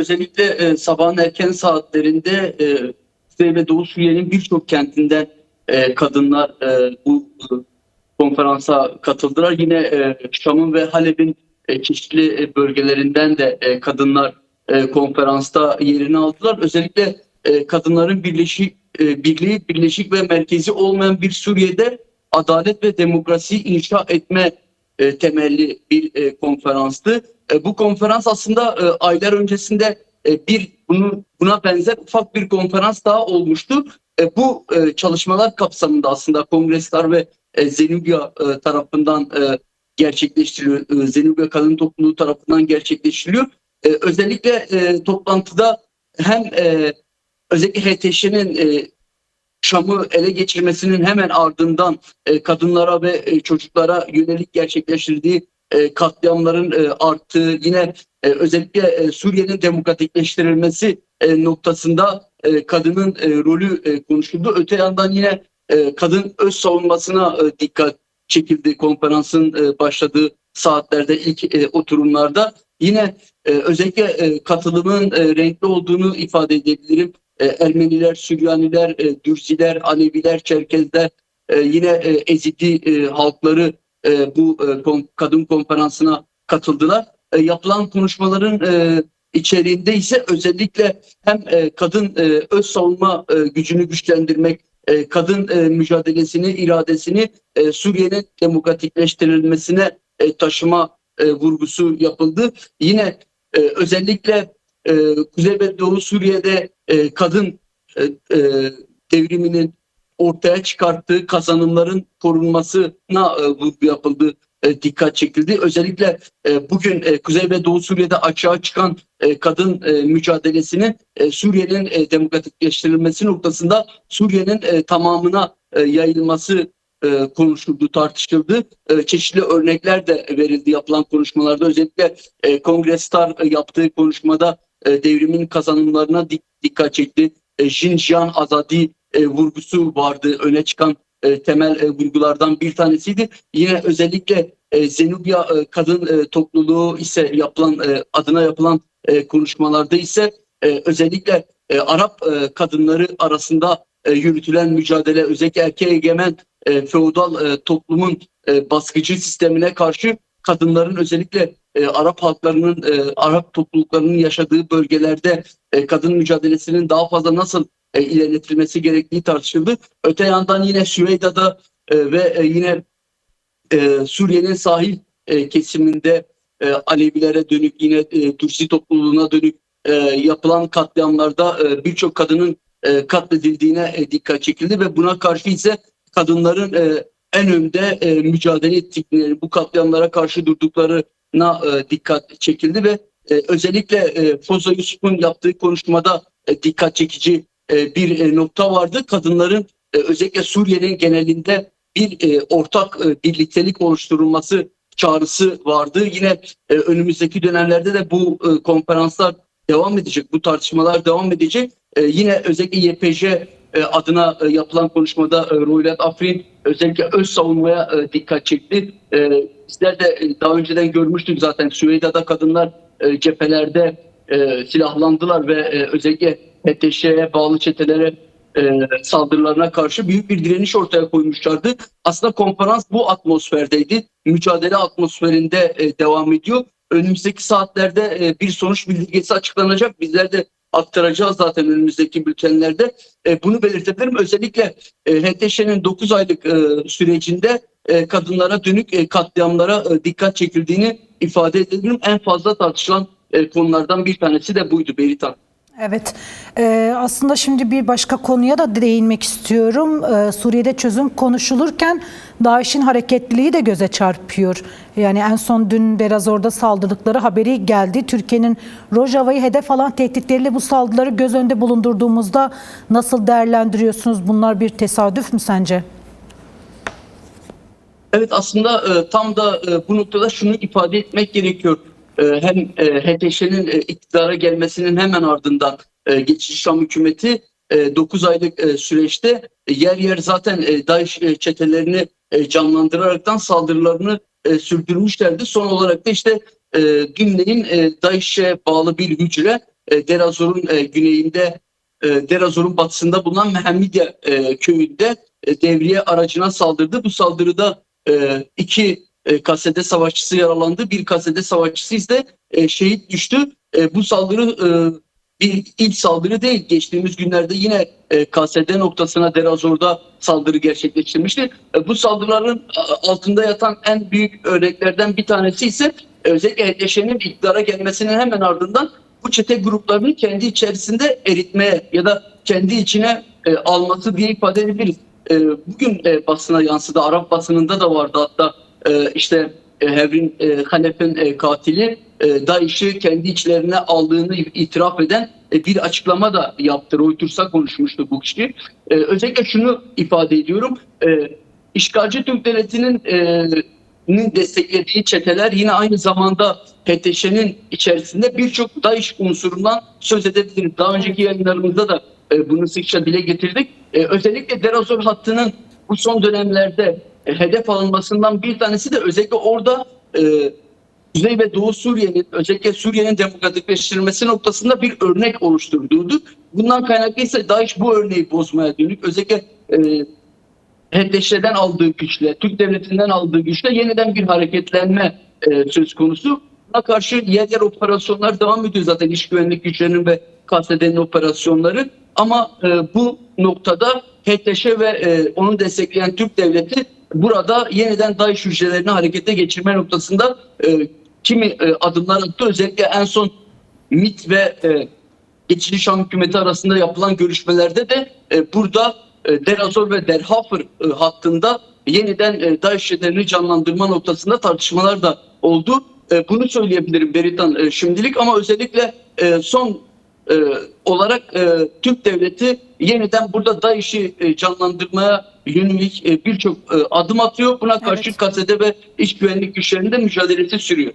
özellikle e, sabahın erken saatlerinde e, Kuzey ve Doğu Suriye'nin birçok kentinden e, kadınlar e, bu e, konferansa katıldılar. Yine e, Şam'ın ve Halep'in e, çeşitli e, bölgelerinden de e, kadınlar e, konferansta yerini aldılar. Özellikle e, kadınların birleşik, e, birliği, birleşik ve merkezi olmayan bir Suriye'de adalet ve demokrasi inşa etme e, temelli bir e, konferanstı. E, bu konferans aslında e, aylar öncesinde e, bir bunu buna benzer ufak bir konferans daha olmuştu. E, bu e, çalışmalar kapsamında aslında kongresler ve e, Zenubya e, tarafından e, gerçekleştiriliyor. E, Zenubya Kadın Topluluğu tarafından gerçekleştiriliyor. E, özellikle e, toplantıda hem e, özellikle HTŞ'nin e, Şam'ı ele geçirmesinin hemen ardından e, kadınlara ve e, çocuklara yönelik gerçekleştirdiği e, katliamların e, arttığı yine e, özellikle e, Suriye'nin demokratikleştirilmesi e, noktasında e, kadının e, rolü e, konuşuldu. Öte yandan yine e, kadın öz savunmasına e, dikkat çekildi konferansın e, başladığı saatlerde ilk e, oturumlarda. Yine e, özellikle e, katılımın e, renkli olduğunu ifade edebilirim. E, Ermeniler, Süryaniler, e, Dürziler, Aleviler, Çerkezler, e, yine e, Ezidi e, halkları e, bu kadın konferansına katıldılar. Yapılan konuşmaların e, içeriğinde ise özellikle hem kadın öz savunma gücünü güçlendirmek, kadın mücadelesini, iradesini Suriye'nin demokratikleştirilmesine taşıma vurgusu yapıldı. Yine özellikle Kuzey ve Doğu Suriye'de e, kadın e, e, devriminin ortaya çıkarttığı kazanımların korunmasına e, vurgu yapıldı, e, dikkat çekildi. Özellikle e, bugün e, Kuzey ve Doğu Suriye'de açığa çıkan e, kadın e, mücadelesinin e, Suriye'nin e, demokratikleştirilmesi noktasında Suriye'nin e, tamamına e, yayılması e, konuşuldu, tartışıldı. E, çeşitli örnekler de verildi yapılan konuşmalarda. Özellikle e, Kongrestar e, yaptığı konuşmada e, devrimin kazanımlarına dik- dikkat çekti. E, Xinjiang Azadi e, vurgusu vardı. Öne çıkan e, temel e, vurgulardan bir tanesiydi. Yine özellikle e, Zenubya e, kadın e, topluluğu ise yapılan e, adına yapılan e, konuşmalarda ise e, özellikle e, Arap e, kadınları arasında e, yürütülen mücadele özellikle erkeğe egemen e, feodal e, toplumun e, baskıcı sistemine karşı kadınların özellikle e, Arap halklarının, e, Arap topluluklarının yaşadığı bölgelerde e, kadın mücadelesinin daha fazla nasıl e, ilerletilmesi gerektiği tartışıldı. Öte yandan yine Süveyda'da e, ve e, yine e, Suriye'nin sahil e, kesiminde e, Alevilere dönük yine e, Dürsi topluluğuna dönük e, yapılan katliamlarda e, birçok kadının e, katledildiğine e, dikkat çekildi ve buna karşı ise kadınların e, en önde e, mücadele ettikleri, bu katliamlara karşı durduklarına e, dikkat çekildi ve e, özellikle e, Foza Yusuf'un yaptığı konuşmada e, dikkat çekici e, bir e, nokta vardı. Kadınların e, özellikle Suriye'nin genelinde bir e, ortak e, birliktelik oluşturulması çağrısı vardı. Yine e, önümüzdeki dönemlerde de bu e, konferanslar devam edecek, bu tartışmalar devam edecek. E, yine özellikle YPJ e, adına e, yapılan konuşmada e, Ruhilat Afrin özellikle öz savunmaya e, dikkat çekti. E, bizler de e, daha önceden görmüştük zaten Süveyda'da kadınlar e, cephelerde e, silahlandılar ve özellikle HTŞ'ye bağlı çetelere saldırılarına karşı büyük bir direniş ortaya koymuşlardı. Aslında konferans bu atmosferdeydi. Mücadele atmosferinde devam ediyor. Önümüzdeki saatlerde bir sonuç bildirgesi açıklanacak. Bizler de aktaracağız zaten önümüzdeki bültenlerde. E, bunu belirtebilirim. Özellikle e, HTŞ'nin 9 aylık e, sürecinde e, kadınlara dönük e, katliamlara e, dikkat çekildiğini ifade edebilirim. En fazla tartışılan e, konulardan bir tanesi de buydu Beritan. Evet, Ee, aslında şimdi bir başka konuya da değinmek istiyorum. Ee, Suriye'de çözüm konuşulurken DAEŞ'in hareketliliği de göze çarpıyor. Yani en son dün biraz orada saldırdıkları haberi geldi. Türkiye'nin Rojava'yı hedef alan tehditleriyle bu saldırıları göz önünde bulundurduğumuzda nasıl değerlendiriyorsunuz? Bunlar bir tesadüf mü sence? Evet aslında e, tam da e, bu noktada şunu ifade etmek gerekiyor. E, hem e, HTŞ'nin e, iktidara gelmesinin hemen ardından geçici Şam hükümeti e, 9 aylık süreçte yer yer zaten DAEŞ çetelerini canlandıraraktan saldırılarını sürdürmüşlerdi. Son olarak da işte Gümle'nin DAEŞ'e bağlı bir hücre Derazor'un güneyinde Derazor'un batısında bulunan Mehemmiye e, köyünde devriye aracına saldırdı. Bu saldırıda iki e, kasede savaşçısı yaralandı. Bir kasede savaşçısı ise e, şehit düştü. E, bu saldırı e, bir ilk saldırı değil. Geçtiğimiz günlerde yine e, KSD noktasına Derazor'da saldırı gerçekleştirmişti. E, bu saldırıların a- altında yatan en büyük örneklerden bir tanesi ise e, özellikle HDŞ'nin iktidara gelmesinin hemen ardından bu çete gruplarını kendi içerisinde eritmeye ya da kendi içine e, alması diye ifade edebiliriz. E, bugün e, basına yansıdı. Arap basınında da vardı hatta e, işte Hevrin e, Halep'in e, katili e, DAEŞ'i kendi içlerine aldığını itiraf eden e, bir açıklama da yaptı. Reuters'a konuşmuştu bu kişi. E, özellikle şunu ifade ediyorum. E, işgalci Türk Devleti'nin e, desteklediği çeteler yine aynı zamanda PTŞ'nin içerisinde birçok DAEŞ unsurundan söz edebiliriz. Daha önceki yayınlarımızda da e, bunu sıkça dile getirdik. E, özellikle Derazor hattının bu son dönemlerde e, hedef alınmasından bir tanesi de özellikle orada e, Kuzey ve Doğu Suriye'nin özellikle Suriye'nin demokratikleştirilmesi noktasında bir örnek oluşturduğuydu. Bundan kaynaklı ise DAEŞ bu örneği bozmaya dönük özellikle e, HDŞ'den aldığı güçle, Türk Devleti'nden aldığı güçle yeniden bir hareketlenme e, söz konusu. Buna karşı yer yer operasyonlar devam ediyor zaten iş güvenlik güçlerinin ve KSD'nin operasyonları. Ama e, bu noktada HDŞ ve e, onu destekleyen Türk Devleti burada yeniden DAEŞ hücrelerini harekete geçirme noktasında e, kimi e, adımlar attı. Özellikle en son MIT ve e, geçici Şam hükümeti arasında yapılan görüşmelerde de e, burada e, Derazor ve Derhafer e, hattında yeniden e, DAEŞ hücrelerini canlandırma noktasında tartışmalar da oldu. E, bunu söyleyebilirim Beritan e, şimdilik ama özellikle e, son e, olarak e, Türk devleti yeniden burada DAEŞ'i e, canlandırmaya yönelik e, birçok e, adım atıyor. Buna karşı Evet. kasede ve iç güvenlik güçlerinde mücadelesi sürüyor.